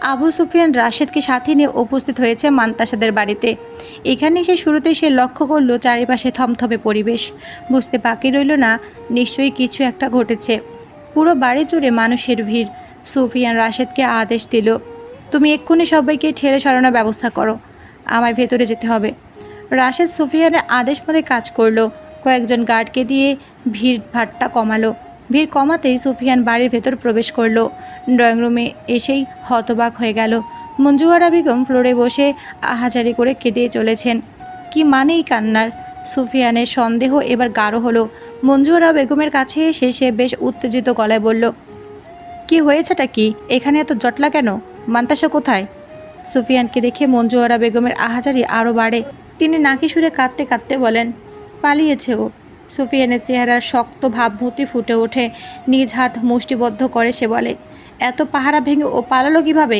আবু সুফিয়ান রাশেদকে সাথে নিয়ে উপস্থিত হয়েছে মান্তাসাদের বাড়িতে। এখানে সে শুরুতে সে লক্ষ্য করল চারিপাশে থমথমে পরিবেশ। বুঝতে বাকি রইল না, নিশ্চয়ই কিছু একটা ঘটেছে। পুরো বাড়ি জুড়ে মানুষের ভিড়, সুফিয়ান রাশেদকে আদেশ দিল, তুমি এক্ষুনি সবাইকে ঠেলে সরানোর ব্যবস্থা করো, আমায় ভেতরে যেতে হবে। রাশেদ সুফিয়ানের আদেশ মতো কাজ করল, কয়েকজন গার্ডকে দিয়ে ভিড় ভাট্টা কমালো। ভিড় কমাতেই সুফিয়ান বাড়ির ভেতর প্রবেশ করল। ড্রয়িং রুমে এসেই হতবাক হয়ে গেল। মঞ্জুয়ারা বেগম ফ্লোরে বসে আহাজারি করে কেঁদে চলেছেন। কি মানে এই কান্নার? সুফিয়ানের সন্দেহ এবার গাঢ় হলো। মঞ্জুয়ারা বেগমের কাছে এসে সে বেশ উত্তেজিত গলায় বলল, কি হয়েছেটা কি? এখানে এত জটলা কেন? মান্তাসা কোথায়? সুফিয়ানকে দেখে মঞ্জুয়ারা বেগমের আহাজারি আরও বাড়ে। তিনি নাকি সুরে কাঁদতে কাঁদতে বলেন, পালিয়েছে ও। সুফিয়ানের চেহারার শক্ত ভাবমূর্তি ফুটে ওঠে। নিজ হাত মুষ্টিবদ্ধ করে সে বলে, এত পাহারা ভেঙে ও পালালো কীভাবে?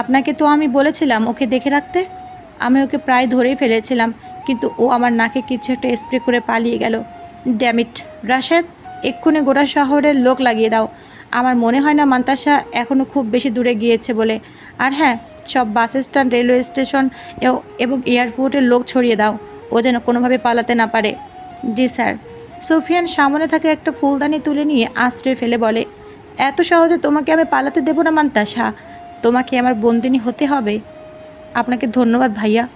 আপনাকে তো আমি বলেছিলাম ওকে দেখে রাখতে। আমি ওকে প্রায় ধরেই ফেলেছিলাম, কিন্তু ও আমার নাকে কিছু একটা স্প্রে করে পালিয়ে গেল। ড্যামিট রাশেদ, এক্ষুনি গোটা শহরের লোক লাগিয়ে দাও। আমার মনে হয় না মান্তাসা এখনও খুব বেশি দূরে গিয়েছে বলে। আর হ্যাঁ সব বাস স্ট্যান্ড, রেলওয়ে স্টেশন এবং এয়ারপোর্টের লোক ছড়িয়ে দাও। ও যেন কোনোভাবে পালাতে না পারে। জি স্যার। সুফিয়ান সামনে থাকে একটা ফুলদানি তুলে নিয়ে আশ্রয় ফেলে বলে, এত সহজে তোমাকে আমি পালাতে দেবো না মান্তাসা। তোমাকে আমার বন্দিনী হতে হবে। আপনাকে ধন্যবাদ ভাইয়া।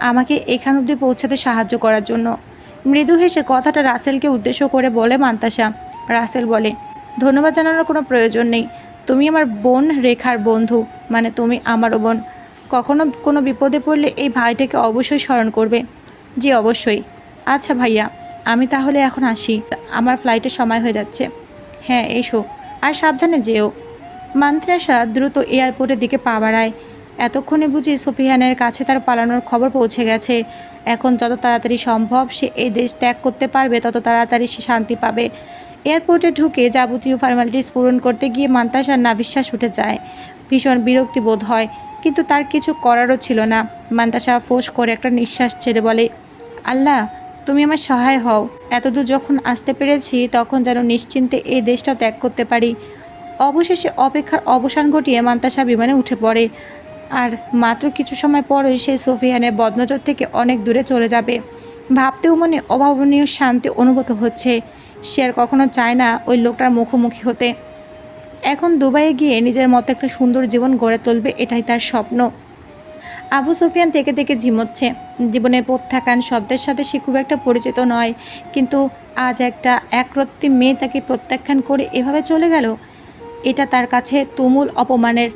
আমাকে এখান অবধি পৌঁছাতে সাহায্য করার জন্য। মৃদু হেসে কথাটা রাসেলকে উদ্দেশ্য করে বলে মান্তাসা। রাসেল বলে, ধন্যবাদ জানানোর কোনো প্রয়োজন নেই। তুমি আমার বোন রেখার বন্ধু মানে তুমি আমারও বোন। কখনো কোনো বিপদে পড়লে এই ভাইটাকে অবশ্যই স্মরণ করবে। জি, অবশ্যই। আচ্ছা ভাইয়া, আমি তাহলে এখন আসি। আমার ফ্লাইটের সময় হয়ে যাচ্ছে। হ্যাঁ এসো। আর সাবধানে যেও। মান্ত্রাসা দ্রুত এয়ারপোর্টের দিকে পা বাড়ায়। এতক্ষণে বুঝি সোফিয়ানের কাছে তার পালানোর খবর পৌঁছে গেছে। এখন যত তাড়াতাড়ি সম্ভব সে এই দেশ ত্যাগ করতে পারবে, তত তাড়াতাড়ি সে শান্তি পাবে। এয়ারপোর্টে ঢুকে যাবতীয় ফর্মালিটিস পূরণ করতে গিয়ে মান্তাসার নাবিশ্বাস উঠে যায়। ভীষণ বিরক্তি বোধ হয়, কিন্তু তার কিছু করারও ছিল না। মান্তাসা ফোঁস করে একটা নিঃশ্বাস ছেড়ে বলে, আল্লাহ তুমি আমার সহায় হও। এতদূর যখন আসতে পেরেছি, তখন যেন নিশ্চিন্তে এই দেশটা ত্যাগ করতে পারি। অবশেষে অপেক্ষার অবসান ঘটিয়ে মান্তাসা বিমানে উঠে পড়ে। আর মাত্র কিছু সময় পরই সে সোফিয়ানের বদনজর থেকে অনেক দূরে চলে যাবে। ভাবতেও মনে অভাবনীয় শান্তি অনুভূত হচ্ছে। সে আর কখনো চায় না ওই লোকটার মুখোমুখি হতে। এখন দুবাইয়ে গিয়ে নিজের মতো একটা সুন্দর জীবন গড়ে তুলবে এটাই তার স্বপ্ন। আবু সুফিয়ান থেকে থেকে ঝিমোচ্ছে। জীবনে প্রত্যাখ্যান শব্দের সাথে সে খুব একটা পরিচিত নয়, কিন্তু আজ একটা একরত্তি মেয়ে তাকে প্রত্যাখ্যান করে এভাবে চলে গেল? এটা তার কাছে তুমুল অপমানের,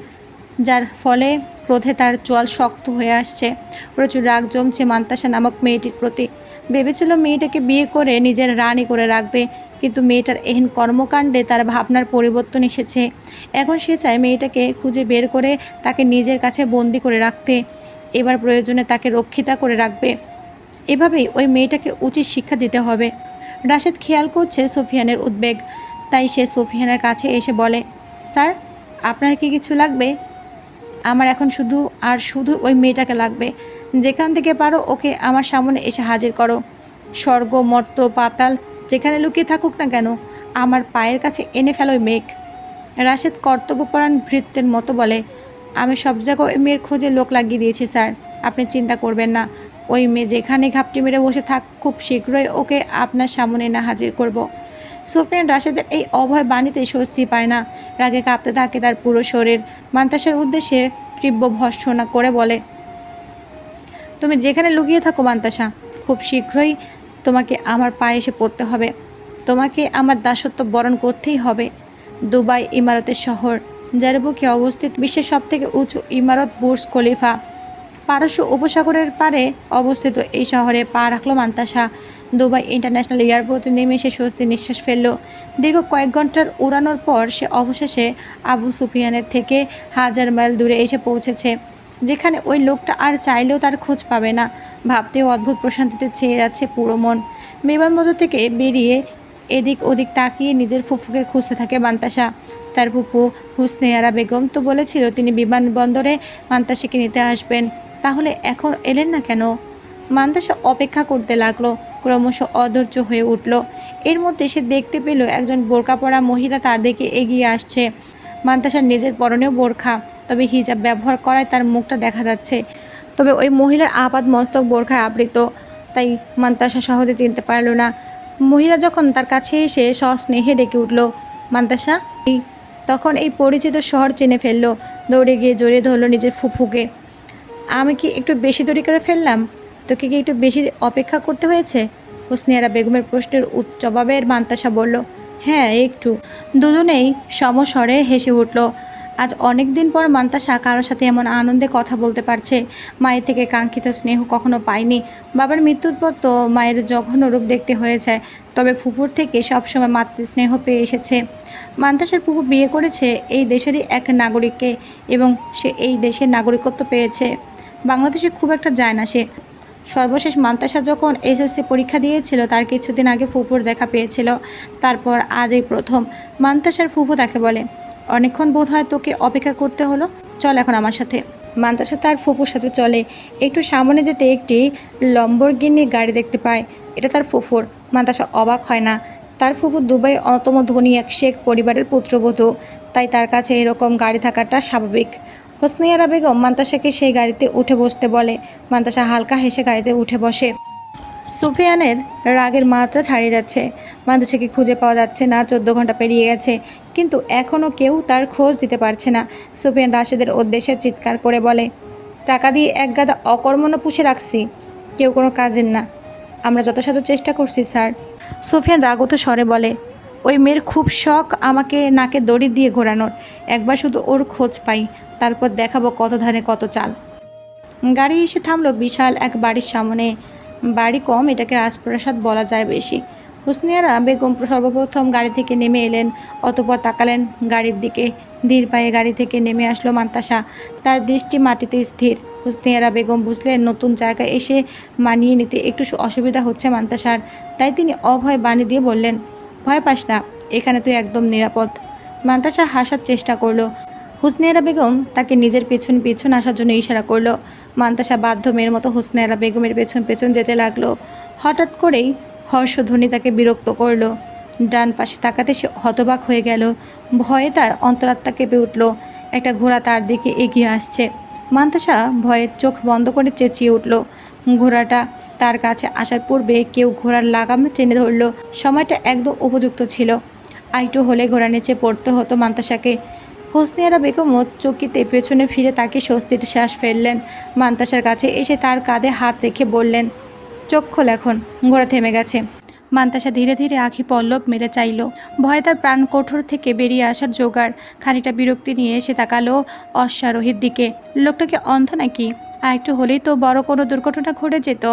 যার ফলে ক্রোধে তার চোয়াল শক্ত হয়ে আসছে। প্রচুর রাগ জমছে মান্তাসা নামক মেয়েটির প্রতি। ভেবেছিল মেয়েটাকে বিয়ে করে নিজের রানী করে রাখবে, কিন্তু মেয়েটার এহেন কর্মকাণ্ডে তার ভাবনার পরিবর্তন এসেছে। এখন সে চায় মেয়েটাকে খুঁজে বের করে তাকে নিজের কাছে বন্দি করে রাখতে। এবার প্রয়োজনে তাকে রক্ষিতা করে রাখবে। এভাবেই ওই মেয়েটাকে উচিত শিক্ষা দিতে হবে। রাশেদ খেয়াল করছে সোফিয়ানের উদ্বেগ। তাই সে সোফিয়ানের কাছে এসে বলে, স্যার, আপনার কি কিছু লাগবে? আমার এখন শুধু, আর শুধু ওই মেয়েটাকে লাগবে। যেখান থেকে পারো ওকে আমার সামনে এসে হাজির করো। স্বর্গ, মর্ত, পাতাল, যেখানে লুকিয়ে থাকুক না কেন, আমার পায়ের কাছে এনে ফেলো ওই মেঘ রাশেদ কর্তব্যপরায়ণ ভৃত্যের মতো বলে আমি সব জায়গায় ওই মেয়ের খোঁজে লোক লাগিয়ে দিয়েছি, স্যার। আপনি চিন্তা করবেন না। ওই মেয়ে যেখানে ঘাপটি মেরে বসে থাক, খুব শীঘ্রই ওকে আপনার সামনে না হাজির করব। সোফিয়ান রাশেদের এই অভয় বাণীতে স্বস্তি পায় না। রাগে কাঁপতে থাকে তার পুরো শরীর। মান্তাসের উদ্দেশ্যে তীব্র ভর্সনা করে বলে, তুমি যেখানে লুকিয়ে থাকো মান্তাসা, খুব শীঘ্রই তোমাকে আমার পায়ে এসে পড়তে হবে। তোমাকে আমার দাসত্ব বরণ করতেই হবে। দুবাই ইমারতের শহর। যার বুকে অবস্থিত বিশ্বের সবথেকে উঁচু ইমারত বুর্জ খলিফা। পারস্য উপসাগরের পারে অবস্থিত এই শহরে পা রাখল মান্তাসা। দুবাই ইন্টারন্যাশনাল এয়ারপোর্টে নেমে সে স্বস্তি নিঃশ্বাস ফেলল। দীর্ঘ কয়েক ঘণ্টার উড়ানোর পর সে অবশেষে আবু সুফিয়ানের থেকে হাজার মাইল দূরে এসে পৌঁছেছে, যেখানে ওই লোকটা আর চাইলেও তার খোঁজ পাবে না। ভাবতেও অদ্ভুত প্রশান্তিতে চেয়ে যাচ্ছে পুরো মন। বিমানবন্দর থেকে বেরিয়ে এদিক ওদিক তাকিয়ে নিজের ফুফুকে খুঁজতে থাকে মান্তাসা। তার ফুফু হুসনেয়ারা বেগম তো বলেছিল তিনি বিমানবন্দরে মান্তাসাকে নিতে আসবেন। তাহলে এখন এলেন না কেন? মান্তাসা অপেক্ষা করতে লাগল, ক্রমশ অধৈর্য হয়ে উঠল। এর মধ্যে সে দেখতে পেল একজন বোরকা পরা মহিলা তার দিকে এগিয়ে আসছে। মান্তাসার নিজের পরনেও বোরখা, তবে হিজাব ব্যবহার করায় তার মুখটা দেখা যাচ্ছে। তবে ওই মহিলার আপাদ মস্তক বোরখায় আবৃত, তাই মান্তাসা সহজে চিনতে পারল না। মহিলা যখন তার কাছে এসে সস্নেহে ডেকে উঠল, মান্তাসা, এই তখন এই পরিচিত শহর চিনে ফেলল। দৌড়ে গিয়ে জড়িয়ে ধরলো নিজের ফুফুকে। আমি কি একটু বেশি দেরি করে ফেললাম? তোকে কি একটু বেশি অপেক্ষা করতে হয়েছে? হোসনিয়ারা বেগমের প্রশ্নের জবাবের মান্তাসা বলল হ্যাঁ একটু। দুজনেই সমস্বরে হেসে উঠল, আজ অনেক দিন পর মান্তাসা কারোর সাথে এমন আনন্দে কথা বলতে পারছে। মায়ের থেকে কাঙ্ক্ষিত স্নেহ কখনো পায়নি বাবার মৃত্যুর পর তো মায়ের জঘন্য রূপ দেখতে হয়েছে। তবে ফুফুর থেকে সবসময় মাতৃ স্নেহ পেয়ে এসেছে। মান্তাসার ফুপু বিয়ে করেছে এই দেশেরই এক নাগরিককে এবং সে এই দেশের নাগরিকত্ব পেয়েছে। বাংলাদেশে খুব একটা যায় না সে। সর্বশেষ মান্তাসা যখন এসএসসি পরীক্ষা দিয়েছিল, তার কিছুদিন আগে ফুপুর দেখা পেয়েছিল। তারপর আজ এই প্রথম মান্তাসার ফুপু তাকে বলে, অনেকক্ষণ বোধ হয় তোকে অপেক্ষা করতে হলো, চল এখন আমার সাথে। মান্তাসা তার ফুপুর সাথে চলে। একটু সামনে যেতে একটি লম্বরগিনি গাড়ি দেখতে পায়। এটা তার ফুফুর। মান্তাসা অবাক হয় না। তার ফুফু দুবাই অন্যতম ধনী এক শেখ পরিবারের পুত্রবধূ। তাই তার কাছে এরকম গাড়ি থাকাটা স্বাভাবিক। হোসনিয়ারা বেগম মান্তাসাকে সেই গাড়িতে উঠে বসতে বলে। মান্তাসা হালকা হেসে গাড়িতে উঠে বসে। সুফিয়ানের রাগের মাত্রা ছাড়িয়ে যাচ্ছে। মান্তাসাকে খুঁজে পাওয়া যাচ্ছে না, চোদ্দ ঘণ্টা পেরিয়ে গেছে। কিন্তু এখনও কেউ তার খোঁজ দিতে পারছে না। সুফিয়ান রাশেদের উদ্দেশ্যে চিৎকার করে বলে, টাকা দিয়ে এক গাদা অকর্মণ্য পুষে রাখছি। কেউ কোনো কাজের না। আমরা যথাসাধ্য চেষ্টা করছি, স্যার। সুফিয়ান রাগত স্বরে বলে, ওই মেয়ের খুব শখ আমাকে নাকে দড়ি দিয়ে ঘোরানোর। একবার শুধু ওর খোঁজ পাই, তারপর দেখাবো কত ধানে কত চাল। গাড়ি এসে থামলো বিশাল এক বাড়ির সামনে। বাড়ি কম, এটাকে রাজপ্রাসাদ বলা যায় বেশি। হুসনিয়ারা বেগম সর্বপ্রথম গাড়ি থেকে নেমে এলেন, অতপর তাকালেন গাড়ির দিকে। ধীর পায়ে গাড়ি থেকে নেমে আসলো মান্তাসা। তার দৃষ্টি মাটিতে স্থির। হুসনিয়ারা বেগম বুঝলেন, নতুন জায়গায় এসে মানিয়ে নিতে একটু অসুবিধা হচ্ছে মান্তাসার। তাই তিনি অভয় বাণী দিয়ে বললেন, ভয় পাস না, এখানে তুই একদম নিরাপদ। মান্তাসা হাসার চেষ্টা করল। হুসনিয়ারা বেগম তাকে নিজের পেছন পেছন আসার জন্য ইশারা করল। মান্তাসা বাধ্য মেয়ের মতো হুসনিয়ারা বেগমের পেছন পেছন যেতে লাগল। হঠাৎ করেই হর্ষধ্বনি তাকে বিরক্ত করল। ডান পাশে তাকাতে সে হতবাক হয়ে গেল। ভয়ে তার অন্তরাত্মা কেঁপে উঠল। একটা ঘোড়া তার দিকে এগিয়ে আসছে। মান্তাসা ভয়ে চোখ বন্ধ করে চেঁচিয়ে উঠল। ঘোড়াটা তার কাছে আসার পূর্বে কেউ ঘোড়ার লাগাম টেনে ধরলো। সময়টা একদম উপযুক্ত ছিল। আইটু হলে ঘোড়া নিচে পড়তে হতো মান্তাসাকে। হোসনিয়ারা বেগমও চকিতে পেছনে ফিরে তাকে স্বস্তির শ্বাস ফেললেন। মান্তাসার কাছে এসে তার কাঁধে হাত রেখে বললেন চোখ খোল এখন, ঘোড়া থেমে গেছে। মান্তাসা ধীরে ধীরে আখি পল্লব মেরে চাইল। ভয়ে তার প্রাণ কঠোর থেকে বেরিয়ে আসার জোগাড়। খানিকটা বিরক্তি নিয়ে এসে তাকালো অশ্বারোহীর দিকে। লোকটাকে অন্ধ নাকি? আর একটু হলেই তো বড় কোনো দুর্ঘটনা ঘটে যেত।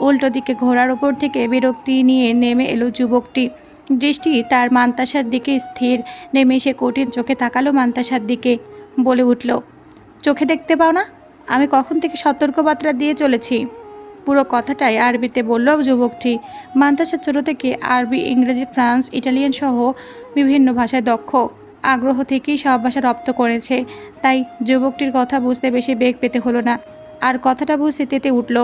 উল্টো দিকে ঘোড়ার ওপর থেকে বিরক্তি নিয়ে নেমে এলো যুবকটি। দৃষ্টি তার মান্তাসার দিকে স্থির। নেমে এসে কঠিন চোখে তাকালো মান্তাসার দিকে। বলে উঠল, চোখে দেখতে পাও না? আমি কখন থেকে সতর্কবার্তা দিয়ে চলেছি? পুরো কথাটাই আরবিতে বলল যুবকটি। মান্তাসা ছোটো থেকে আরবি, ইংরেজি, ফ্রান্স, ইটালিয়ান সহ বিভিন্ন ভাষায় দক্ষ। আগ্রহ থেকেই সব ভাষা রপ্ত করেছে। তাই যুবকটির কথা বুঝতে বেশি বেগ পেতে হলো না। আর কথাটা বুঝতে তেতে উঠল,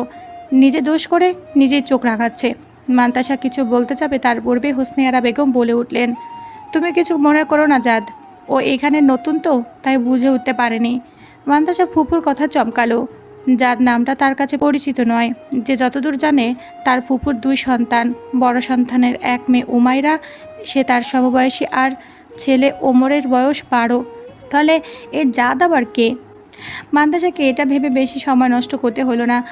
নিজে দোষ করে নিজেই চোখ রাখাচ্ছে মান্তাসা কিছু বলতে চাবে তার পূর্বে হোসনিয়ারা বেগম বলে উঠলেন, তুমি কিছু মনে করো না জাদ ও এখানে নতুন তো, তাই বুঝে উঠতে পারেনি। মান্তাসা ফুপুর কথা চমকালো যার নামটা তার কাছে পরিচিত নয়। যে যতদূর জানে, তার ফুপুর দুই সন্তান, বড় সন্তানের এক মেয়ে উমাইরা, সে তার সমবয়সী আর ছেলে ওমরের বয়স বারো। তাহলে এ জাদ আবার কে? মান্তাসাকে এটা ভেবে বেশি সময় নষ্ট করতে হলো না।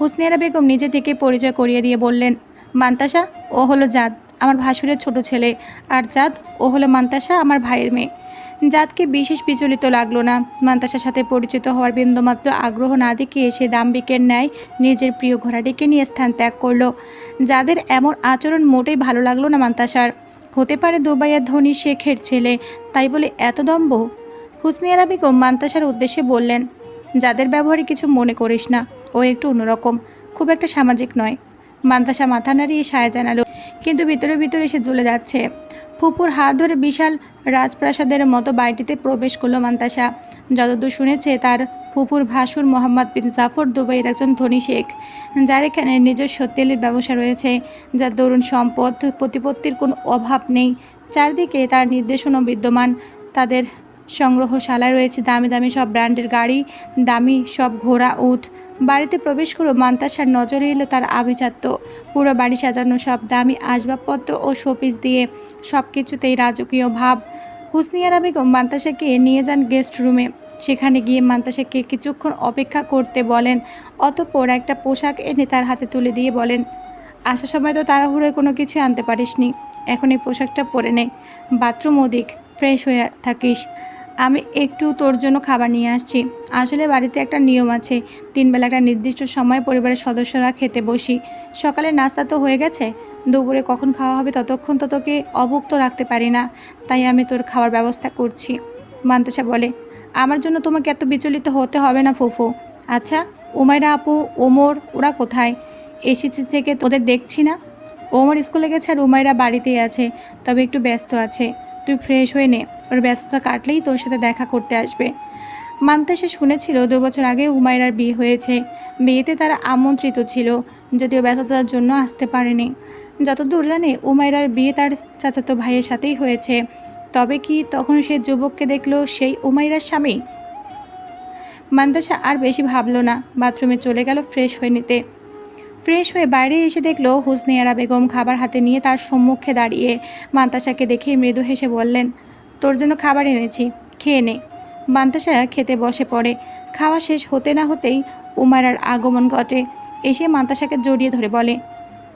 হুসনিয়ারা বেগম নিজে থেকে পরিচয় করিয়ে দিয়ে বললেন, মান্তাসা, ও হলো জাদ আমার ভাসুরের ছোট ছেলে। আর জাদ ও হলো মান্তাসা, আমার ভাইয়ের মেয়ে। জাদকে বিশেষ বিচলিত লাগল না। মান্তাসার সাথে পরিচিত হওয়ার বিন্দুমাত্র আগ্রহ না দেখিয়ে সে দাম্বিকের ন্যায় নিজের প্রিয় ঘোড়াটিকে নিয়ে স্থান ত্যাগ করল। যাদের এমন আচরণ মোটেই ভালো লাগল না মান্তাসার। হতে পারে দুবাইয়ের ধনী শেখের ছেলে, তাই বলে এত দম্ভ? হুসনিয়ারা বেগম মান্তাসার উদ্দেশ্যে বললেন, যাদের ব্যবহারে কিছু মনে করিস না, ও একটু অন্যরকম, খুব একটা সামাজিক নয়। মান্তাসা মাথা নাড়িয়ে সায় জানালো, কিন্তু ভিতরে ভিতরে সে জ্বলে যাচ্ছে। ফুপুর হাত ধরে বিশাল রাজপ্রাসাদের মতো বাড়িটিতে প্রবেশ করল মান্তাসা। যতদূর শুনেছে, তার ফুপুর ভাসুর মোহাম্মদ বিন জাফর দুবাইয়ের একজন ধনী শেখ, যার এখানে নিজস্ব তেলের ব্যবসা রয়েছে, যার দরুন সম্পদ, প্রতিপত্তির কোনো অভাব নেই। চারদিকে তার নির্দেশনা বিদ্যমান। তাদের সংগ্রহশালায় রয়েছে দামি দামি সব ব্র্যান্ডের গাড়ি, দামি সব ঘোড়া উঠ বাড়িতে প্রবেশ করে মান্তাসার নজরে এলো তার আভিজাত্য। পুরো বাড়ি সাজানো সব দামি আসবাবপত্র ও শোপিস দিয়ে সব কিছুতেই রাজকীয় ভাব। হুসনিয়ারা বেগম মান্তাসাকে নিয়ে যান গেস্ট রুমে। সেখানে গিয়ে মান্তাসাকে কিছুক্ষণ অপেক্ষা করতে বলেন, অতঃপর একটা পোশাক এনে তার হাতে তুলে দিয়ে বলেন আসার সময় তো তাড়াহুড়োয় কোনো কিছু আনতে পারিসনি। এখন এই পোশাকটা পরে নে। বাথরুম ওদিক, ফ্রেশ হয়ে থাকিস। আমি একটু তোর জন্য খাবার নিয়ে আসছি। আসলে বাড়িতে একটা নিয়ম আছে, তিনবেলা একটা নির্দিষ্ট সময় পরিবারের সদস্যরা খেতে বসি। সকালে নাস্তা তো হয়ে গেছে, দুপুরে কখন খাওয়া হবে ততক্ষণ তো তোকে অভুক্ত রাখতে পারি না, তাই আমি তোর খাওয়ার ব্যবস্থা করছি। মান্তাসা বলে, আমার জন্য তোমাকে এত বিচলিত হতে হবে না ফুফু। আচ্ছা উমাইরা আপু, ওমর, ওরা কোথায়? এসেছি থেকে তোদের দেখছি না? ওমর স্কুলে গেছে আর উমাইরা বাড়িতেই আছে, তবে একটু ব্যস্ত আছে। তুই ফ্রেশ হয়ে নে। ওর ব্যস্ততা কাটলেই তোর সাথে দেখা করতে আসবে। মানতে সে শুনেছিল দু বছর আগে উমাইরার বিয়ে হয়েছে। বিয়েতে তারা আমন্ত্রিত ছিল, যদিও ব্যস্ততার জন্য আসতে পারেনি। যতদূর জানে, উমাইরার বিয়ে তার চাচাতো ভাইয়ের সাথেই হয়েছে। তবে কি তখন সে যুবককে দেখল সেই উমাইরার স্বামী? মান্তাসা আর বেশি ভাবলো না, বাথরুমে চলে গেল ফ্রেশ হয়ে নিতে। ফ্রেশ হয়ে বাইরে এসে দেখল হুসনিয়ারা বেগম খাবার হাতে নিয়ে তার সম্মুখে দাঁড়িয়ে। মান্তাসাকে দেখে মৃদু হেসে বললেন তোর জন্য খাবার এনেছি, খেয়ে নে। মান্তাসা খেতে বসে পড়ে। খাওয়া শেষ হতে না হতেই উমারার আগমন ঘটে। এসে মান্তাসাকে জড়িয়ে ধরে বলে,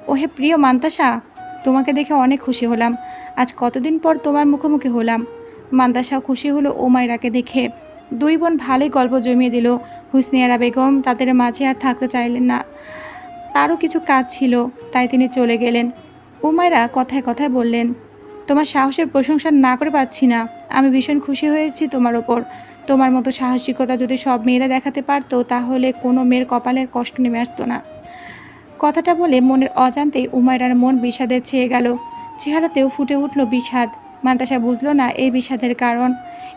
ওহে প্রিয় মান্তাসা, তোমাকে দেখে অনেক খুশি হলাম। আজ কতদিন পর তোমার মুখোমুখি হলাম? মান্তাসাও খুশি হলো ওমায়রাকে দেখে। দুই বোন ভালোই গল্প জমিয়ে দিল। হুসনিয়ারা বেগম তাদের মাঝে আর থাকতে চাইলেন না। তারও কিছু কাজ ছিল, তাই তিনি চলে গেলেন। উমায়রা কথায় কথায় বললেন তোমার সাহসের প্রশংসা না করে পাচ্ছি না। আমি ভীষণ খুশি হয়েছি তোমার ওপর। তোমার মতো সাহসিকতা যদি সব মেয়েরা দেখাতে পারতো, তাহলে কোনো মেয়ের কপালের কষ্ট নেমে আসতো না। কথাটা বলে মনের অজান্তেই উমায়রার মন বিষাদে ছেয়ে গেল। চেহারাতেও ফুটে উঠল বিষাদ। মান্তাসা বুঝলো না এই বিষাদের কারণ।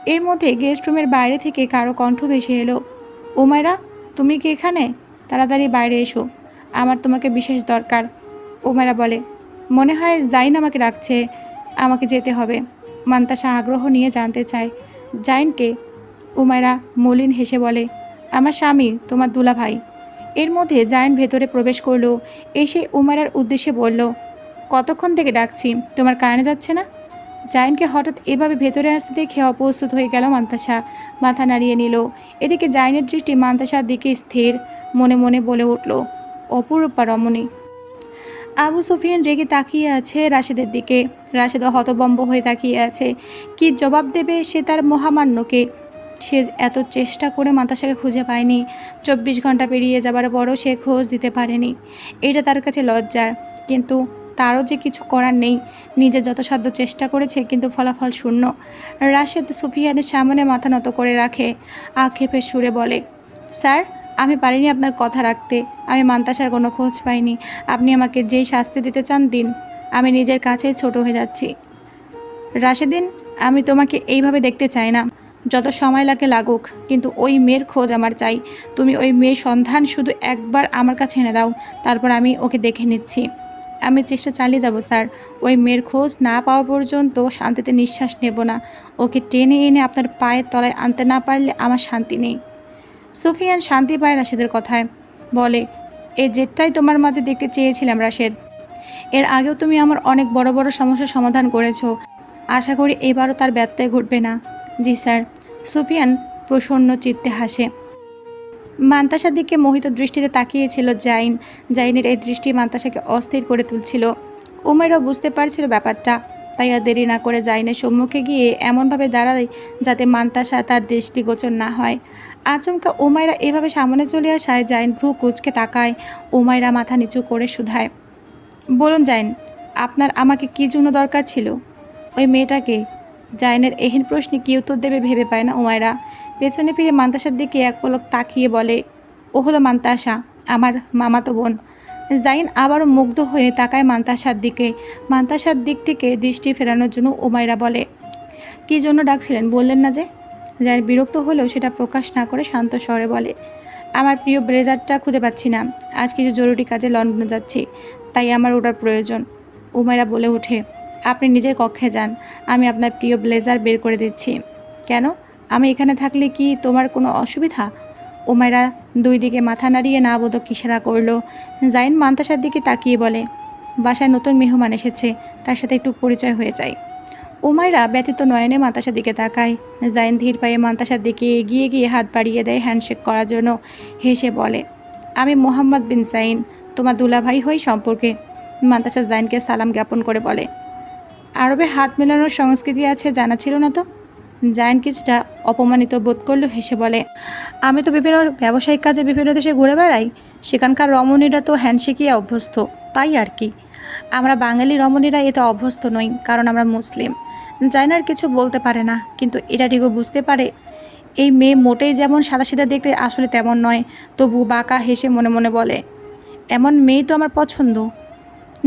এর মধ্যে গেস্ট রুমের বাইরে থেকে কারও কণ্ঠ ভেসে এলো উমায়রা তুমি কি এখানে? তাড়াতাড়ি বাইরে এসো। আমার তোমাকে বিশেষ দরকার। উমায়রা বলে, মনে হয় জাইন আমাকে রাখছে আমাকে যেতে হবে। মান্তাসা আগ্রহ নিয়ে জানতে চায়। জাইনকে উমায়রা মলিন হেসে বলে, আমার স্বামী, তোমার দুলা ভাই এর মধ্যে জায়ন ভেতরে প্রবেশ করল। এসে উমারার উদ্দেশ্যে বলল, কতক্ষণ থেকে ডাকছি? তোমার কানে যাচ্ছে না? জায়নকে হঠাৎ এভাবে ভেতরে আসতে দেখে অপ্রস্তুত হয়ে গেল মান্তাসা। মাথা নাড়িয়ে নিল। এদিকে জাইনের দৃষ্টি মান্তাসার দিকে স্থির মনে মনে বলে উঠল, অপরূপা রমণী আবু সুফিয়ান রেগে তাকিয়ে আছে রাশেদের দিকে। রাশেদও হতবম্ব হয়ে তাকিয়ে আছে। কি জবাব দেবে সে তার মহামান্যকে? সে এত চেষ্টা করে মাতাসাকে খুঁজে পায়নি। চব্বিশ ঘণ্টা পেরিয়ে যাবার পরও সে খোঁজ দিতে পারেনি। এটা তার কাছে লজ্জার। কিন্তু তারও যে কিছু করার নেই। নিজে যথাসাধ্য চেষ্টা করেছে, কিন্তু ফলাফল শূন্য। রাশেদ সুফিয়ানের সামনে মাথা নত করে রাখে। আক্ষেপের সুরে বলে, স্যার আমি পারিনি আপনার কথা রাখতে। আমি মান্তাসার কোনো খোঁজ পাইনি। আপনি আমাকে যেই শাস্তি দিতে চান, দিন। আমি নিজের কাছেই ছোট হয়ে যাচ্ছি। রাশেদিন, আমি তোমাকে এইভাবে দেখতে চাই না। যত সময় লাগে লাগুক, কিন্তু ওই মেয়ের খোঁজ আমার চাই। তুমি ওই মেয়ের সন্ধান শুধু একবার আমার কাছে এনে দাও, তারপর আমি ওকে দেখে নিচ্ছি। আমি চেষ্টা চালিয়ে যাব, স্যার। ওই মেয়ের খোঁজ না পাওয়া পর্যন্ত শান্তিতে নিঃশ্বাস নেব না। ওকে টেনে এনে আপনার পায়ের তলায় আনতে না পারলে আমার শান্তি নেই। সুফিয়ান শান্তি পায় রাশেদের কথায়। বলে এই জেটটাই তোমার মাঝে দেখতে চেয়েছিলাম, রাশেদ। এর আগেও তুমি আমার অনেক বড় বড় সমস্যার সমাধান করেছ। আশা করি এবারও তার ব্যত্যয় ঘটবে না। জি, স্যার। সুফিয়ান প্রসন্ন চিত্তে হাসে। মান্তাসার দিকে মোহিত দৃষ্টিতে তাকিয়েছিল জাইন। জাইনের এই দৃষ্টি মান্তাসাকে অস্থির করে তুলছিল। উমেরও বুঝতে পারছিল ব্যাপারটা। তাই আর দেরি না করে জাইনের সম্মুখে গিয়ে এমনভাবে দাঁড়ায় যাতে মান্তাসা তার দৃষ্টিগোচর না হয়। আচমকা উমাইরা এভাবে সামনে চলে আসায় জাইন ভ্রু কুচকে তাকায় উমাইরা মাথা নিচু করে শুধায়। বলুন জাইন, আপনার আমাকে কী জন্য দরকার ছিল? ওই মেয়েটাকে? জাইনের এহেন প্রশ্নে কী উত্তর দেবে ভেবে পায় না উমায়রা পেছনে ফিরে মান্তাসার দিকে এক পলক তাকিয়ে বলে, ও হলো মান্তাসা, আমার মামাতো বোন। জাইন আবারও মুগ্ধ হয়ে তাকায় মান্তাসার দিকে। মান্তাসার দিক থেকে দৃষ্টি ফেরানোর জন্য উমায়রা বলে, কী জন্য ডাকছিলেন? বললেন না যে? জাইন বিরক্ত হলেও সেটা প্রকাশ না করে শান্ত স্বরে বলে, আমার প্রিয় ব্লেজারটা খুঁজে পাচ্ছি না। আজ কিছু জরুরি কাজে লন্ডনে যাচ্ছি, তাই আমার ওটার প্রয়োজন। উমায়রা বলে ওঠে, আপনি নিজের কক্ষে যান, আমি আপনার প্রিয় ব্লেজার বের করে দিচ্ছি। কেন? আমি এখানে থাকলে কি তোমার কোনো অসুবিধা? ওমায়রা দুই দিকে মাথা নাড়িয়ে না বোধক ইশারা করল। জাইন মান্তাসার দিকে তাকিয়ে বলে, বাসায় নতুন মেহমান এসেছে, তার সাথে একটু পরিচয় হয়ে যায় উমাইরা ব্যতীত নয়নে মান্তাসার দিকে তাকায়। জাইন ধীর পায়ে মান্তাসার দিকে এগিয়ে গিয়ে হাত বাড়িয়ে দেয় হ্যান্ডশেক করার জন্য। হেসে বলে, আমি মোহাম্মদ বিন জাইন তোমার দুলাভাই হই সম্পর্কে। মান্তাসা জাইনকে সালাম জ্ঞাপন করে বলে, আরবে হাত মেলানোর সংস্কৃতি আছে, জানা ছিল না তো? জাইন কিছুটা অপমানিত বোধ করল, হেসে বলে, আমি তো বিভিন্ন ব্যবসায়িক কাজে বিভিন্ন দেশে ঘুরে বেড়াই, সেখানকার রমণীরা তো হ্যান্ডশেকিয়ে অভ্যস্ত, তাই আর কি। আমরা বাঙালি রমণীরা এতে অভ্যস্ত নই, কারণ আমরা মুসলিম। জাইনার কিছু বলতে পারে না, কিন্তু এটা ঠিকও বুঝতে পারে। এই মেয়ে মোটেই যেমন সাদাসিধা দেখতে আসলে তেমন নয় তবু বাঁকা হেসে মনে মনে বলে, এমন মেয়ে তো আমার পছন্দ।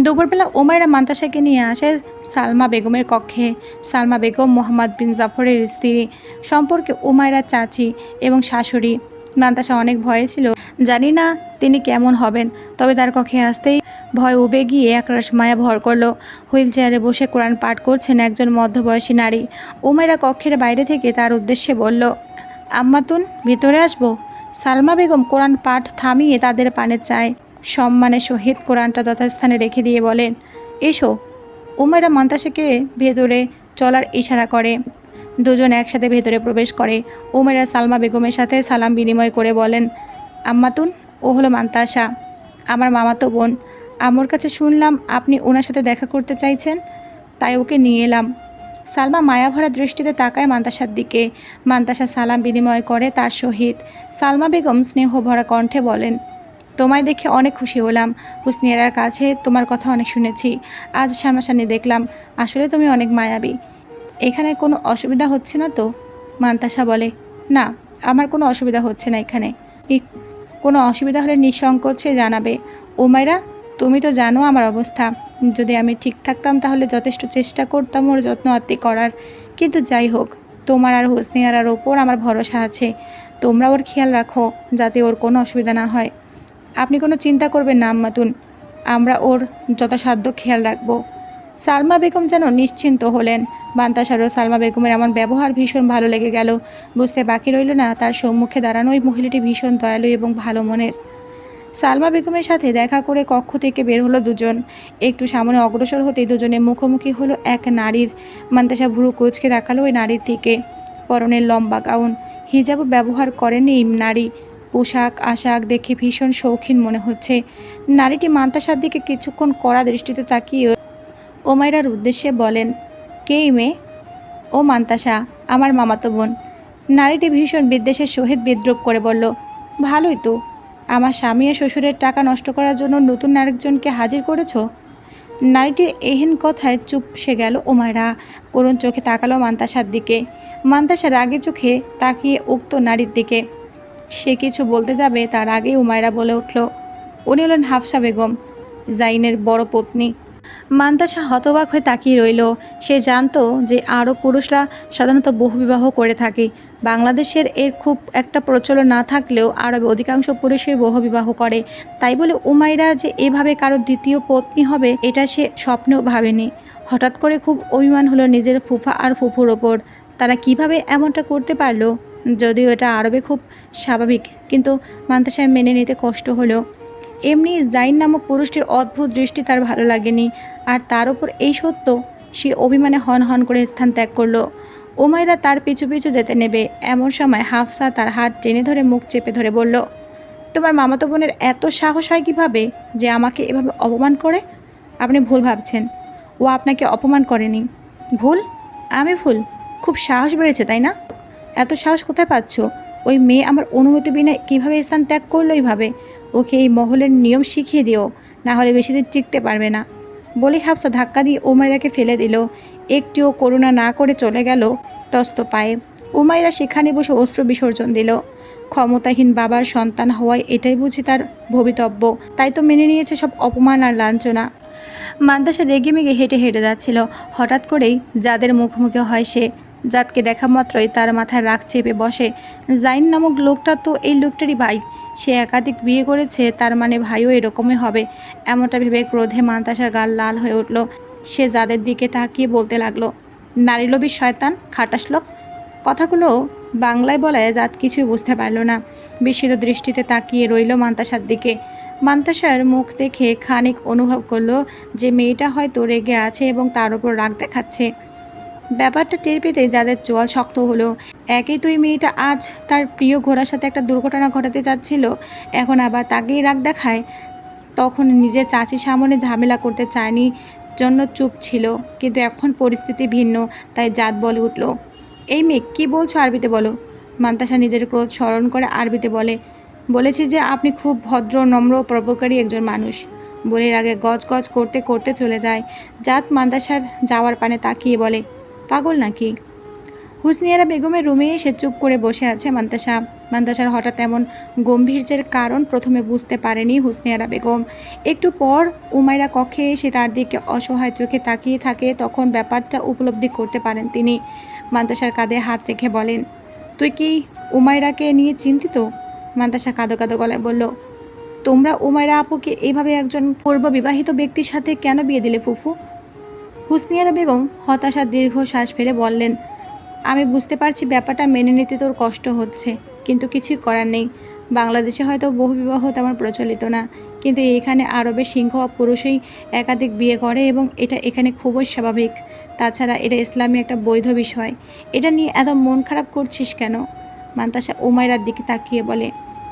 দুপুরবেলা ওমায়রা মান্তাসাকে নিয়ে আসে সালমা বেগমের কক্ষে। সালমা বেগম মোহাম্মদ বিন জাফরের স্ত্রী, সম্পর্কে ওমায়রা চাচি এবং শাশুড়ি। মান্তাসা অনেক ভয়ে ছিল। জানি না তিনি কেমন হবেন, তবে তার কক্ষে আসতেই ভয় উবে গিয়ে একরাশ মায়া ভর করল। হুইল চেয়ারে বসে কোরআন পাঠ করছেন একজন মধ্যবয়সী নারী। উমেরা কক্ষের বাইরে থেকে তার উদ্দেশ্যে বলল, আম্মাতুন, ভিতরে আসব? সালমা বেগম কোরআন পাঠ থামিয়ে তাদের পানে চায়। সম্মানের সহিত কোরআনটা যথাস্থানে রেখে দিয়ে বলেন, এসো। উমেরা মন্তাসাকে ভেতরে চলার ইশারা করে। দুজন একসাথে ভেতরে প্রবেশ করে। উমেরা সালমা বেগমের সাথে সালাম বিনিময় করে বলেন, আম্মাতুন, ও হলো মান্তাসা। আমার মামাতো বোন। আমার কাছে শুনলাম আপনি ওনার সাথে দেখা করতে চাইছেন, তাই ওকে নিয়ে এলাম। সালমা মায়াভরা দৃষ্টিতে তাকায় মান্তাসার দিকে। মান্তাসা সালাম বিনিময় করে তার সহিত। সালমা বেগম স্নেহ ভরা কণ্ঠে বলেন, তোমায় দেখে অনেক খুশি হলাম। হুসনিয়ার কাছে তোমার কথা অনেক শুনেছি। আজ সামনাসামনি দেখলাম। আসলে তুমি অনেক মায়াবী। এখানে কোনো অসুবিধা হচ্ছে না তো? মান্তাসা বলে, না, আমার কোনো অসুবিধা হচ্ছে না এখানে। কোনো অসুবিধা হলে নিঃসংকোচে জানাবে। ওমাইরা, তুমি তো জানো আমার অবস্থা। যদি আমি ঠিক থাকতাম তাহলে যথেষ্ট চেষ্টা করতাম ওর যত্ন আত্মি করার। কিন্তু যাই হোক, তোমার আর হোসনিয়ারার ওপর আমার ভরসা আছে। তোমরা ওর খেয়াল রাখো, যাতে ওর কোনো অসুবিধা না হয়। আপনি কোনো চিন্তা করবেন না, আম্মাতুন। আমরা ওর যথাসাধ্য খেয়াল রাখব। সালমা বেগম যেন নিশ্চিন্ত হলেন। বান্তাসারও সালমা বেগমের এমন ব্যবহার ভীষণ ভালো লেগে গেল। বুঝতে বাকি রইল না, তার সম্মুখে দাঁড়ানো ওই মহিলাটি ভীষণ দয়ালু এবং ভালো মনের। সালমা বেগমের সাথে দেখা করে কক্ষ থেকে বের হলো দুজন। একটু সামনে অগ্রসর হতেই দুজনে মুখোমুখি হলো এক নারীর। মান্তাসা ভুরু কোচকে রাখালো ওই নারীর দিকে। পরনের লম্বা গাউন হিজাবও ব্যবহার করেনি নারী। পোশাক, আশাক দেখে ভীষণ শৌখিন মনে হচ্ছে। নারীটি মান্তাসার দিকে কিছুক্ষণ কড়া দৃষ্টিতে তাকিয়ে ওমাইরার উদ্দেশ্যে বলেন কে এই মেয়ে ও মান্তাসা, আমার মামাতো বোন। নারীটি ভীষণ বিদ্বেষের সহিত বিদ্রুপ করে বলল, ভালোই তো। আমার স্বামী ও শ্বশুরের টাকা নষ্ট করার জন্য নতুন আরেকজনকে হাজির করেছ? নারীটির এহেন কথায় চুপ সে গেল ওমায়রা করুণ চোখে তাকালো মান্তাসার দিকে। মান্তাসা রাগে চোখে তাকিয়ে উক্ত নারীর দিকে। সে কিছু বলতে যাবে তার আগেই উমায়রা বলে উঠল, উনি হলেন হাফসা বেগম, জাইনের বড় পত্নী। মান্তাসা হতবাক হয়ে তাকিয়ে রইল। সে জানতো যে আরও পুরুষরা সাধারণত বহুবিবাহ করে থাকে। বাংলাদেশের এর খুব একটা প্রচলন না থাকলেও আরবে অধিকাংশ পুরুষই বহুবিবাহ করে। তাই বলে উমাইরা যে এভাবে কারও দ্বিতীয় পত্নী হবে, এটা সে স্বপ্নেও ভাবেনি। হঠাৎ করে খুব অভিমান হলো নিজের ফুফা আর ফুফুর ওপর। তারা কীভাবে এমনটা করতে পারল? যদিও এটা আরবে খুব স্বাভাবিক, কিন্তু মান্তাসায় মেনে নিতে কষ্ট হলো। এমনি জাইন নামক পুরুষটির অদ্ভুত দৃষ্টি তার ভালো লাগেনি। আর তার উপর এই সত্য, সে অভিমানে হন হন করে স্থান ত্যাগ করল। উমাইরা তার পিছু পিছু যেতে নেবে। এমন সময় হাফসা তার হাত টেনে ধরে মুখ চেপে ধরে বলল, তোমার মামাতো বোনের এত সাহস হয় কীভাবে যে আমাকে এভাবে অপমান করে? আপনি ভুল ভাবছেন। ও আপনাকে অপমান করেনি। ভুল? আমি ভুল? খুব সাহস বেড়েছে, তাই না? এত সাহস কোথায় পাচ্ছ? ওই মেয়ে আমার অনুমতি বিনা কীভাবে স্থান ত্যাগ করল এইভাবে? ওকে এই মহলের নিয়ম শিখিয়ে দিও, না হলে বেশি দিন টিকতে পারবে না। বলে হাফসা ধাক্কা দিয়ে উমাইরাকে ফেলে দিল। একটিও করুণা না করে চলে গেল তস্ত পায়ে। উমাইরা সেখানে বসে অস্ত্র বিসর্জন দিল। ক্ষমতাহীন বাবার সন্তান হওয়ায় এটাই বুঝি তার ভবিতব্য। তাই তো মেনে নিয়েছে সব অপমান আর লাঞ্ছনা। মান্দাসা রেগে মেগে হেঁটে হেঁটে যাচ্ছিল। হঠাৎ করেই যাদের মুখোমুখি হয় সে। জাতকে দেখা মাত্রই তার মাথায় রাগ চেপে বসে। জাইন নামক লোকটা তো এই লোকটারই ভাই। সে একাধিক বিয়ে করেছে, তার মানে ভাইও এরকমই হবে। এমনটা ভেবে ক্রোধে মান্তাসার গাল লাল হয়ে উঠল। সে যাদের দিকে তাকিয়ে বলতে লাগল নারীলোভী শয়তান, খাটাস লোক। কথাগুলো বাংলায় বলায় জাত কিছুই বুঝতে পারল না। বিস্মিত দৃষ্টিতে তাকিয়ে রইল মান্তাসার দিকে। মান্তাসার মুখ দেখে খানিক অনুভব করল যে মেয়েটা হয়তো রেগে আছে এবং তার উপর রাগ দেখাচ্ছে। ব্যাপারটা টের পেতে যাদের চোয়াল শক্ত হলো একই তুই মেয়েটা আজ তার প্রিয় ঘোড়ার সাথে একটা দুর্ঘটনা ঘটাতে যাচ্ছিল, এখন আবার তাকেই রাগ দেখায়। তখন নিজের চাচির সামনে ঝামেলা করতে চায়নি, জন্য চুপ ছিল, কিন্তু এখন পরিস্থিতি ভিন্ন, তাই জাত বলে উঠল, এই মেয়ে, কী বলছো আরবিতে বলো? মান্তাসা নিজের ক্রোধ স্মরণ করে আরবিতে বলে, বলেছি যে আপনি খুব ভদ্র, নম্র প্রপকারী একজন মানুষ। বলে আগে গজ গজ করতে করতে চলে যায়। জাত মান্তাসার যাওয়ার পানে তাকিয়ে বলে পাগল নাকি? হুসনিয়ারা বেগমের রুমে এসে চুপ করে বসে আছে মান্তাসা। মান্তাসার হঠাৎ এমন গম্ভীর্যের কারণ প্রথমে বুঝতে পারেনি হুসনিয়ারা বেগম। একটু পর উমাইরা কক্ষে এসে তার দিকে অসহায় চোখে তাকিয়ে থাকে, তখন ব্যাপারটা উপলব্ধি করতে পারেন তিনি। মান্তাসার কাঁধে হাত রেখে বলেন, তুই কি উমাইরাকে নিয়ে চিন্তিত? মান্তাসা কাঁদো কাঁদো গলায় বলল, তোমরা উমাইরা আপুকে এইভাবে একজন পূর্ব বিবাহিত ব্যক্তির সাথে কেন বিয়ে দিলে ফুফু? হুসনিয়ারা বেগম হতাশার দীর্ঘ শ্বাস ফেলে বললেন, আমি বুঝতে পারছি ব্যাপারটা মেনে নিতে তোর কষ্ট হচ্ছে, কিন্তু কিছুই করার নেই। বাংলাদেশে হয়তো বহু বিবাহ তেমন প্রচলিত না, কিন্তু এখানে আরবে সিংহ পুরুষই একাধিক বিয়ে করে এবং এটা এখানে খুবই স্বাভাবিক। তাছাড়া এটা ইসলামী একটা বৈধ বিষয়। এটা নিয়ে এত মন খারাপ করছিস কেন? মান্তাসা উমায়রার দিকে তাকিয়ে বলে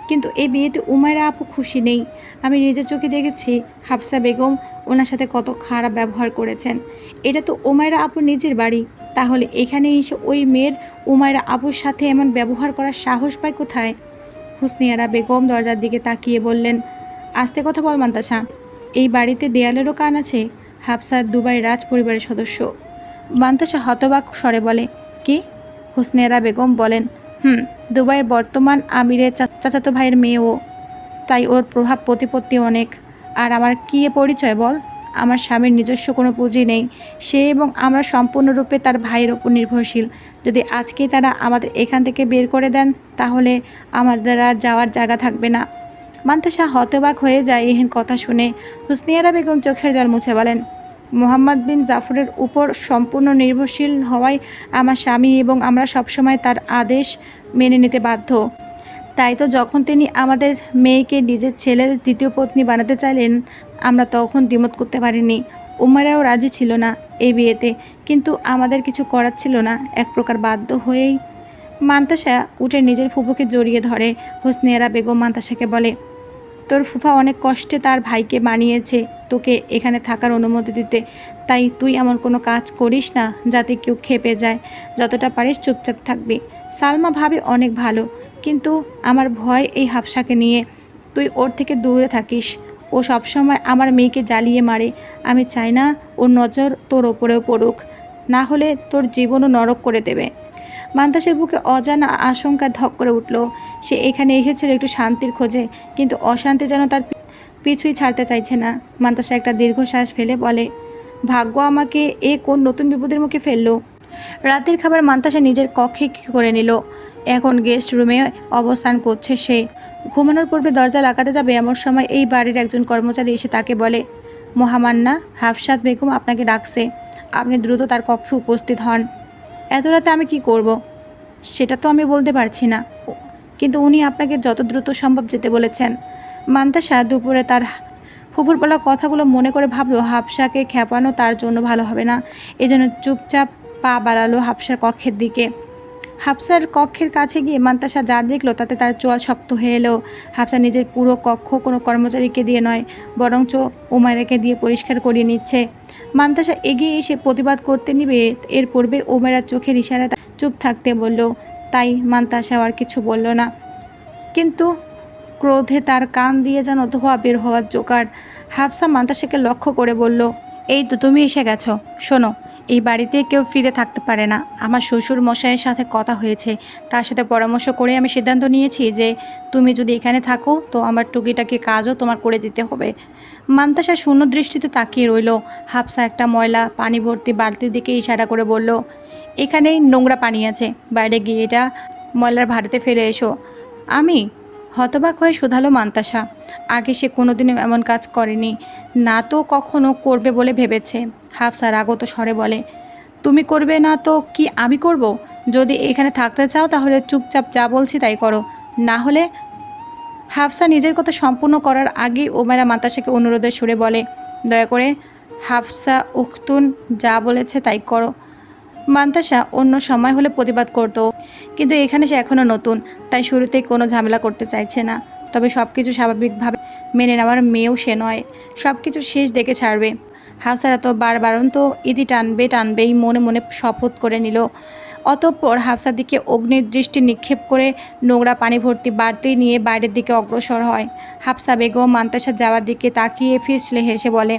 কিন্তু এই বিয়েতে উমায়রা আপু খুশি নেই। আমি নিজের চোখে দেখেছি হাফসা বেগম ওনার সাথে কত খারাপ ব্যবহার করেছেন। এটা তো উমায়রা আপুর নিজের বাড়ি। তাহলে এখানে এসে ওই মেয়ের উমায়রা আপুর সাথে এমন ব্যবহার করার সাহস পায় কোথায়? হুসনিয়ারা বেগম দরজার দিকে তাকিয়ে বললেন, আস্তে কথা বল মান্তাসা। এই বাড়িতে দেয়ালেরও কান আছে হাফসার দুবাই রাজ পরিবারের সদস্য। মান্তাসা হতবাক স্বরে বলে, কি? হুসনিয়ারা বেগম বলেন হুম, দুবাইয়ের বর্তমান আমিরের চাচাতো ভাইয়ের মেয়েও। তাই ওর প্রভাব প্রতিপত্তি অনেক। আর আমার কী পরিচয় বল? আমার স্বামীর নিজস্ব কোনো পুঁজি নেই। সে এবং আমরা সম্পূর্ণরূপে তার ভাইয়ের ওপর নির্ভরশীল। যদি আজকেই তারা আমাদের এখান থেকে বের করে দেন, তাহলে আমাদের আর যাওয়ার জায়গা থাকবে না। মান্তাসা হতবাক হয়ে যায় এহেন কথা শুনে। হুসনিয়ারা বেগম চোখের জল মুছে বলেন মোহাম্মদ বিন জাফরের উপর সম্পূর্ণ নির্ভরশীল হওয়ায় আমার স্বামী এবং আমরা সবসময় তার আদেশ মেনে নিতে বাধ্য। তাই তো যখন তিনি আমাদের মেয়েকে নিজের ছেলের দ্বিতীয় পত্নী বানাতে চাইলেন, আমরা তখন দ্বিমত করতে পারিনি। উমারাও রাজি ছিল না এই বিয়েতে, কিন্তু আমাদের কিছু করার ছিল না। এক প্রকার বাধ্য হয়েই মান্তাসা উঠে নিজের ফুপুকে জড়িয়ে ধরে। হোসনিয়ারা বেগম মান্তাসাকে বলে তোর ফুফা অনেক কষ্টে তার ভাইকে বানিয়েছে তোকে এখানে থাকার অনুমতি দিতে। তাই তুই এমন কোনো কাজ করিস না যাতে কেউ খেপে যায়। যতটা পারিস চুপচাপ থাকবি। সালমা ভাবে অনেক ভালো, কিন্তু আমার ভয় এই হাফসাকে নিয়ে। তুই ওর থেকে দূরে থাকিস। ও সবসময় আমার মেয়েকে জ্বালিয়ে মারে। আমি চাই না ওর নজর তোর ওপরেও পড়ুক। না হলে তোর জীবনও নরক করে দেবে। মান্তাসের বুকে অজানা আশঙ্কা ধক করে উঠল। সে এখানে এসেছিল একটু শান্তির খোঁজে, কিন্তু অশান্তি যেন তার পিছুই ছাড়তে চাইছে না। মান্তাসা একটা দীর্ঘশ্বাস ফেলে বলে, ভাগ্য আমাকে এ কোন নতুন বিপদের মুখে ফেলল? রাতের খাবার মান্তাসা নিজের কক্ষে করে নিল? এখন গেস্ট রুমে অবস্থান করছে সে। ঘুমানোর পূর্বে দরজা লাগাতে যাবে এমন সময় এই বাড়ির একজন কর্মচারী এসে তাকে বলে, মহামান্না, হাফসাদ বেগম আপনাকে ডাকছে। আপনি দ্রুত তার কক্ষে উপস্থিত হন। এত রাতে আমি কি করব। সেটা তো আমি বলতে পারছি না। কিন্তু উনি আপনাকে যত দ্রুত সম্ভব যেতে বলেছেন। মান্তাসা দুপুরে তার ফুপুর বলা কথাগুলো মনে করে ভাবলো, হাফসাকে খেপানো তার জন্য ভালো হবে না। এজন্য চুপচাপ পা বাড়ালো হাফসার কক্ষের দিকে। হাফসার কক্ষের কাছে গিয়ে মান্তাসা যা দেখল তাতে তার চোয়া শক্ত হয়ে এলো। হাফসা নিজের পুরো কক্ষ কোনো কর্মচারীকে দিয়ে নয়, বরঞ্চ উমায়রাকে দিয়ে পরিষ্কার করিয়ে নিচ্ছে। মান্তাসা এগিয়ে এসে প্রতিবাদ করতে নিবে, এর পূর্বে উমেরার চোখের ইশারা চুপ থাকতে বলল, তাই মান্তাসা আর কিছু বলল না। কিন্তু ক্রোধে তার কান দিয়ে যেন ধোয়া বের হওয়ার জোগাড়, হাফসা মান্তাসাকে লক্ষ্য করে বলল, এই তো তুমি এসে গেছো, শোনো এই বাড়িতে কেউ ফিরে থাকতে পারে না। আমার শ্বশুর মশাইয়ের সাথে কথা হয়েছে। তার সাথে পরামর্শ করে আমি সিদ্ধান্ত নিয়েছি যে, তুমি যদি এখানে থাকো, তো আমার টুকিটাকি কাজও তোমার করে দিতে হবে। মান্তাসা শূন্য দৃষ্টিতে তাকিয়ে রইল। হাফসা একটা ময়লা, পানি ভর্তি বালতির দিকে ইশারা করে বলল, এখানেই নোংরা পানি আছে। বাইরে গিয়ে এটা ময়লার ভাড়াতে ফেলে এসো। আমি হতবাক হয়ে শোধালো মান্তাসা। আগে সে কোনোদিনও এমন কাজ করেনি। না তো কখনো করবে বলে ভেবেছে। হাফসা রাগত স্বরে বলে, তুমি করবে না তো কি আমি করব? যদি এখানে থাকতে চাও তাহলে চুপচাপ যা বলছি তাই করো। না হলে হাফসা নিজের কথা সম্পূর্ণ করার আগেই ওমেরা মাতাসাকে অনুরোধের সুরে বলে, দয়া করে হাফসা উখতুন যা বলেছে তাই করো। মান্তাসা অন্য সময় হলে প্রতিবাদ করতো। কিন্তু এখানে সে এখনও নতুন, তাই শুরুতেই কোনো ঝামেলা করতে চাইছে না। তবে সব কিছু স্বাভাবিকভাবে মেনে নেওয়ার মেয়েও সে নয়। সব কিছু শেষ দেখে ছাড়বে। হাফসারা তো বারবারন তো ইদি টানবে টানবেই মনে মনে শপথ করে নিল। অতঃপর হাফসার দিকে অগ্নির দৃষ্টি নিক্ষেপ করে নোংরা পানি ভর্তি বাড়তি নিয়ে বাইরের দিকে অগ্রসর হয়। হাফসা বেগম মান্তাসার যাওয়ার দিকে তাকিয়ে ফিসলে হেসে বলে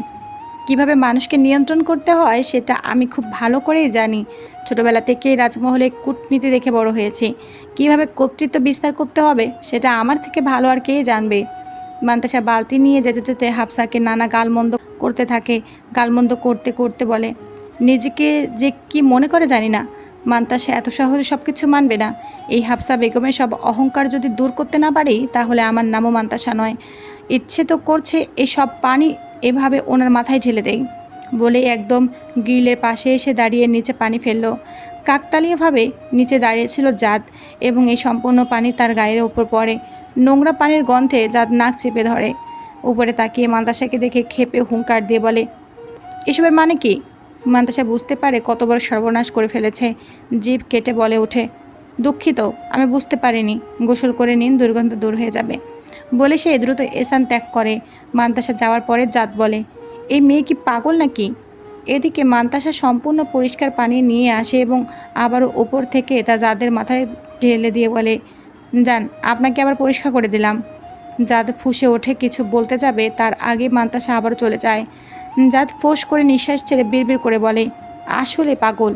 কীভাবে মানুষকে নিয়ন্ত্রণ করতে হয় সেটা আমি খুব ভালো করেই জানি। ছোটবেলা থেকেই রাজমহলে কূটনীতি দেখে বড় হয়েছি। কীভাবে কর্তৃত্ব বিস্তার করতে হবে সেটা আমার থেকে ভালো আর কে জানবে? মান্তাসা বালতি নিয়ে যেতে যেতে হাফসাকে নানা গালমন্দ করতে থাকে, গালমন্দ করতে করতে বলে, নিজেকে যে কি মনে করে জানি না। মান্তাসা এত সহজে সব কিছু মানবে না। এই হাফসা বেগমের সব অহংকার যদি দূর করতে না পারি, তাহলে আমার নামও মান্তাসা নয়। ইচ্ছে তো করছে এই সব পানি এভাবে ওনার মাথায় ঢেলে দেই। বলে একদম গ্রিলের পাশে এসে দাঁড়িয়ে নিচে পানি ফেলল। কাকতালীয়ভাবে নিচে দাঁড়িয়েছিল জাত এবং এই সম্পূর্ণ পানি তার গায়ের ওপর পড়ে। নোংরা পানির গন্ধে জাত নাক চেপে ধরে। উপরে তাকিয়ে মান্তাসাকে দেখে খেপে হুঙ্কার দিয়ে বলে, এসবের মানে কি? মান্তাসা বুঝতে পারে কত বড় সর্বনাশ করে ফেলেছে। জীব কেটে বলে ওঠে, দুঃখিত, আমি বুঝতে পারিনি। গোসল করে নিন, দুর্গন্ধ দূর হয়ে যাবে। বলে সে দ্রুত স্থান ত্যাগ করে। মান্তাসা যাওয়ার পরে জাত বলে, এই মেয়ে কি পাগল নাকি? এদিকে মান্তাসা সম্পূর্ণ পরিষ্কার পানি নিয়ে আসে এবং আবারও ওপর থেকে তা যাদের মাথায় ঢেলে দিয়ে বলে, যান, আপনাকে আবার পরিষ্কার করে দিলাম। জাদ ফুসে ওঠে, কিছু বলতে যাবে, তার আগে মান্তাসা আবার চলে যায়। জাদ ফোঁস করে নিঃশ্বাস ছেড়ে বিড়বিড় করে বলে, আসলে পাগল।